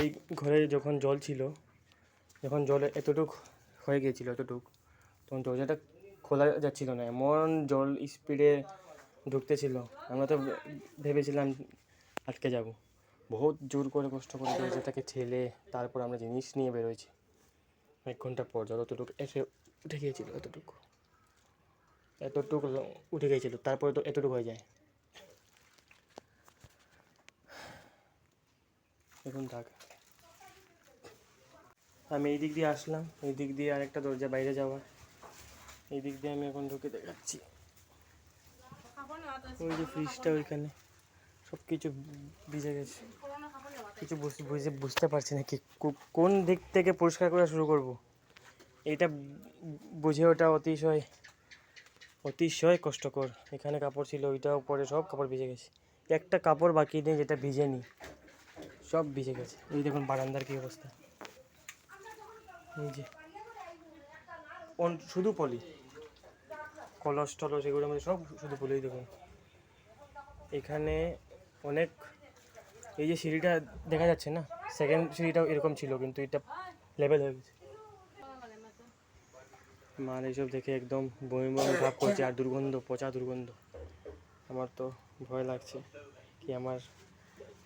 এই ঘরে যখন জল ছিল, যখন জলে এতটুক হয়ে গিয়েছিল, এতটুক, তখন দরজাটা খোলা যাচ্ছিল না, এমন জল স্পিডে ঢুকতেছিল। আমরা তো ভেবেছিলাম আটকে যাব। বহুত জোর করে কষ্ট করে দরজাটাকে ঠেলে, তারপর আমরা জিনিস নিয়ে বেরোয়েছি। এক ঘণ্টা পর জল অতটুকু এসে উঠে গিয়েছিল, এতটুকু। এতটুকু উঠে গিয়েছিল, তারপরে তো এতটুকু হয়ে যায়। দেখুন থাক। আমি এই দিক দিয়ে আসলাম, এই দিক দিয়ে আরেকটা দরজা বাইরে যাওয়ার। এই দিক দিয়ে আমি এখন ঢুকে দেখাচ্ছি। ওই যে ফ্রিজটা ওইখানে সব কিছু ভিজে গেছে। কিছু বুঝ- বুঝে বুঝতে পারছি না কি কোন দিক থেকে পরিষ্কার করা শুরু করব? এটা বুঝে ওটা অতিশয় অতিশয় কষ্টকর। এখানে কাপড় ছিল, ওইটাও পরে সব কাপড় ভিজে গেছে। একটা কাপড় বাকি নেই যেটা ভিজে ভিজেনি। সব ভিজে গেছে। এই দেখুন বারান্দার কি অবস্থা। এই যে। শুধু পলি। কলস টলস এগুলোর মধ্যে সব শুধু পলি দেখুন। এখানে অনেক, এই যে সিঁড়িটা দেখা যাচ্ছে না? সেকেন্ড সিঁড়িটাও এরকম ছিল, কিন্তু এটা লেভেল হয়ে গেছে। মার এইসব দেখে একদম বমি বমি ভাব করছে, আর দুর্গন্ধ, পচা দুর্গন্ধ। আমার তো ভয় লাগছে কি আমার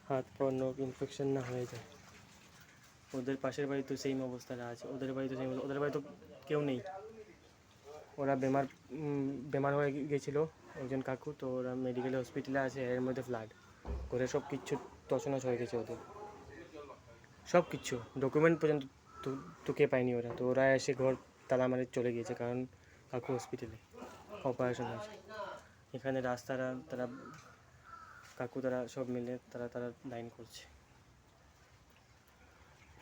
হাত পা, নখ ইনফেকশন না হয়ে যায়। ওদের পাশের বাড়ি তো সেম অবস্থাটা আছে। ওদের বাড়ি তো সেম ওদের বাড়ি তো কেউ নেই। ওরা বেমার বেমার হয়ে গেছিল একজন কাকু। তো ওরা মেডিকেল হসপিটালে আছে, এর মধ্যে ফ্লাড করে সব কিছু তছনছ হয়ে গেছে ওদের। সব কিছু ডকুমেন্ট পর্যন্ত তুকে পায়নি ওরা। তো ওরা এসে ঘর তালা মারে চলে গিয়েছে কারণ কাকু হসপিটালে অপারেশন হয়েছে। এখানে রাস্তারা তারা কাকু তারা সব মিলে তারা তারা লাইন করছে।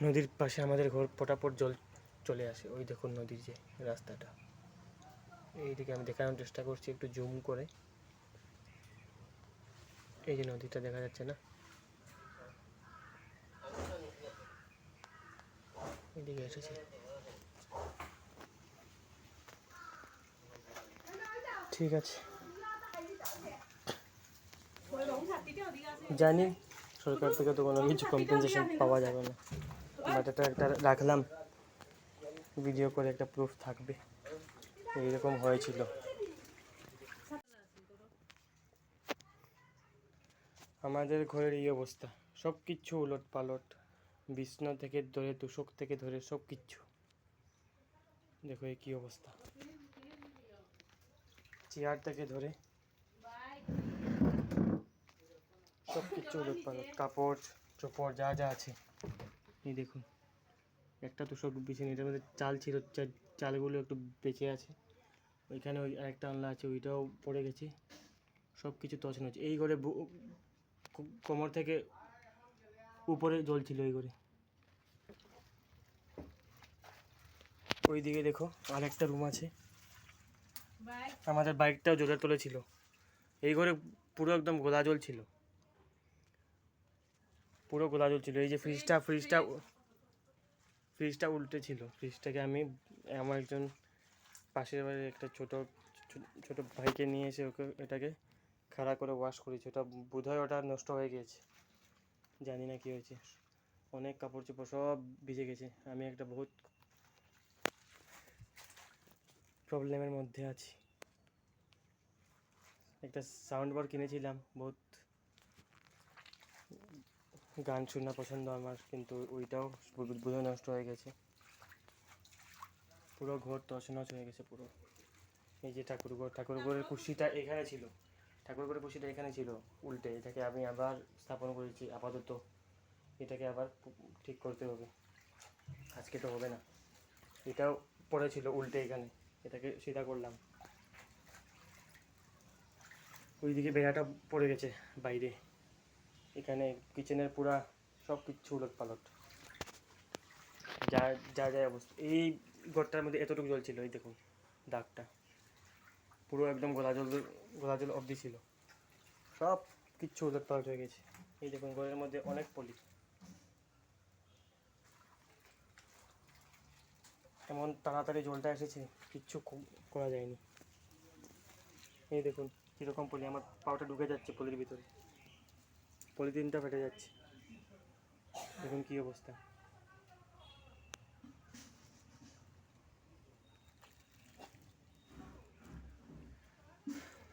নদীর পাশে আমাদের ঘর পটাপট জল চলে আসে। ওই দেখুন নদীর যে রাস্তাটা। এইদিকে আমি দেখানোর চেষ্টা করছি একটু জুম করে। এই যে নদীটা দেখা যাচ্ছে না? এদিকে এসেছে। ঠিক আছে। জানি সরকার থেকে তো কোনো কিছু কম্পেনসেশন পাওয়া যাবে না। বাট এটা একটা রাখলাম। ভিডিও করে একটা প্রুফ থাকবে। এইরকম হয়েছিল। আমাদের ঘরের এই অবস্থা। সব কিচ্ছু উলট পালট বিছনা থেকে ধরে, তুষক থেকে ধরে সব কিচ্ছু দেখো এই কি অবস্থা। চেয়ার থেকে ধরে সব কিছু উলট কাপড়, চোপড়, যা যা আছে। এই দেখুন, একটা তুষক বিছানা এটার মধ্যে চাল ছিল চালগুলো একটু বেঁচে আছে। ওইখানে ওই আরেকটা আনলা আছে, ওইটাও পড়ে গেছে। সব কিছু তছন হচ্ছে এই ঘরে কোমর থেকে উপরে জল ছিল এই ঘরে। ওই দিকে দেখো, আরেকটা রুম আছে। আমাদের বাইকটাও জলের তলে ছিল। এই ঘরে পুরো একদম গোলা জল ছিল। পুরো গোলা জল ছিল এই যে ফ্রিজটা ফ্রিজটা ফ্রিজটা উল্টে ছিল। ফ্রিজটাকে আমি, আমার একজন পাশের বাড়ির একটা ছোট ছোট ভাইকে নিয়ে এসে ওকে, এটাকে খাড়া করে ওয়াশ করেছি। ওটা বোধহয় ওটা নষ্ট হয়ে গিয়েছে জানি না কি হয়েছে। অনেক কাপড় চোপড় সব ভিজে গেছে। আমি একটা বহুত প্রবলেমের মধ্যে আছি। একটা সাউন্ড বার কিনেছিলাম, বহুত গান শোনা পছন্দ আমার, কিন্তু ওইটাও বোধ- নষ্ট হয়ে গেছে। পুরো ঘর তছনছ হয়ে গেছে পুরো। এই যে ঠাকুরঘর, ঠাকুরঘরের কুর্সিটা এখানে ছিল। ঠাকুরঘরের কুর্সিটা এখানে ছিল, উল্টে। এটাকে আমি আবার স্থাপন করেছি, আপাতত। এটাকে আবার ঠিক করতে হবে। আজকে তো হবে না। এটাও পড়েছিল উল্টে এখানে। এটাকে সেটা করলাম। ওইদিকে বেড়াটা পড়ে গেছে বাইরে। এখানে কিচেনের পুরা সব কিচ্ছু উলট পালট যা যা যা অবস্থা। এই ঘরটার মধ্যে এতটুকু জল ছিল এই দেখুন, দাগটা। পুরো একদম গোলা জল গোলা জল অবধি ছিল। সব কিচ্ছু উলট পালট হয়ে গেছে। এই দেখুন, ঘরের মধ্যে অনেক পলি। এমন তাড়াতাড়ি জলটা এসেছে, কিচ্ছু করা যায়নি। এই দেখুন, কীরকম পলি, আমার পাউটা ঢুকে যাচ্ছে পলির ভিতরে। পলিথিনটা ফেটে যাচ্ছে দেখুন কি অবস্থা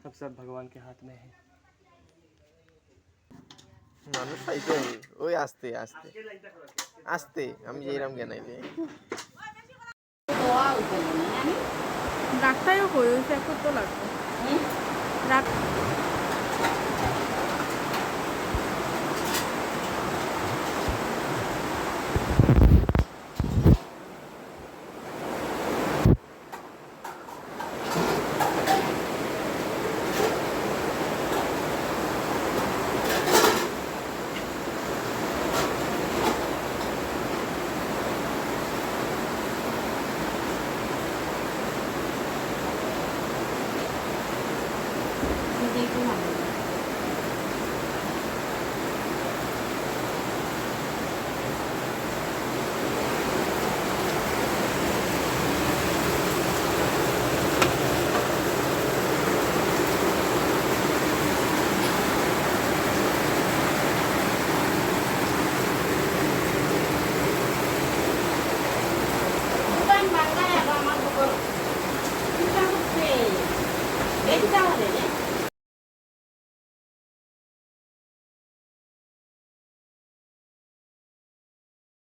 सब सब भगवान के हाथ में है মানুষ পাইতে হবে ওই আস্তে আস্তে আস্তে আমি যেরাম জ্ঞানাইলে রাগটাইও কই ওই একটু তো লাগবে রাগ